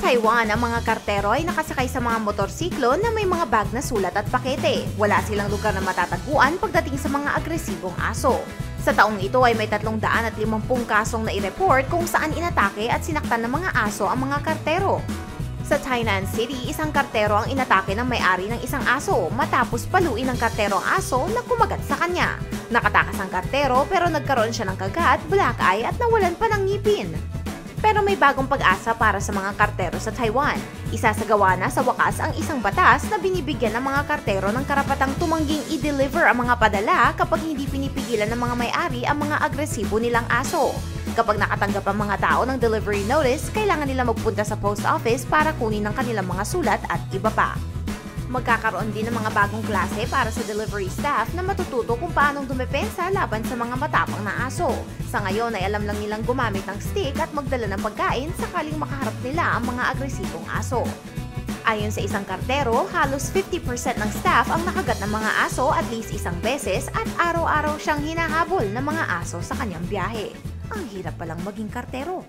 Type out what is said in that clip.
Taiwan, ang mga kartero ay nakasakay sa mga motorsiklo na may mga bag na sulat at pakete. Wala silang lugar na matatagpuan pagdating sa mga agresibong aso. Sa taong ito ay may 350 kasong na-report kung saan inatake at sinaktan ng mga aso ang mga kartero. Sa Tainan City, isang kartero ang inatake ng may-ari ng isang aso matapos paluin ng kartero ang aso na kumagat sa kanya. Nakatakas ang kartero pero nagkaroon siya ng kagat, black eye at nawalan pa ng ngipin. Pero may bagong pag-asa para sa mga kartero sa Taiwan. Isasagawa na sa wakas ang isang batas na binibigyan ng mga kartero ng karapatang tumangging i-deliver ang mga padala kapag hindi pinipigilan ng mga may-ari ang mga agresibo nilang aso. Kapag nakatanggap ang mga tao ng delivery notice, kailangan nila magpunta sa post office para kunin ang kanilang mga sulat at iba pa. Magkakaroon din ng mga bagong klase para sa delivery staff na matututo kung paanong dumepensa laban sa mga matapang na aso. Sa ngayon ay alam lang nilang gumamit ng stick at magdala ng pagkain sakaling makaharap nila ang mga agresibong aso. Ayon sa isang kartero, halos 50% ng staff ang nakagat ng mga aso at least isang beses at araw-araw siyang hinahabol ng mga aso sa kanyang biyahe. Ang hirap palang maging kartero.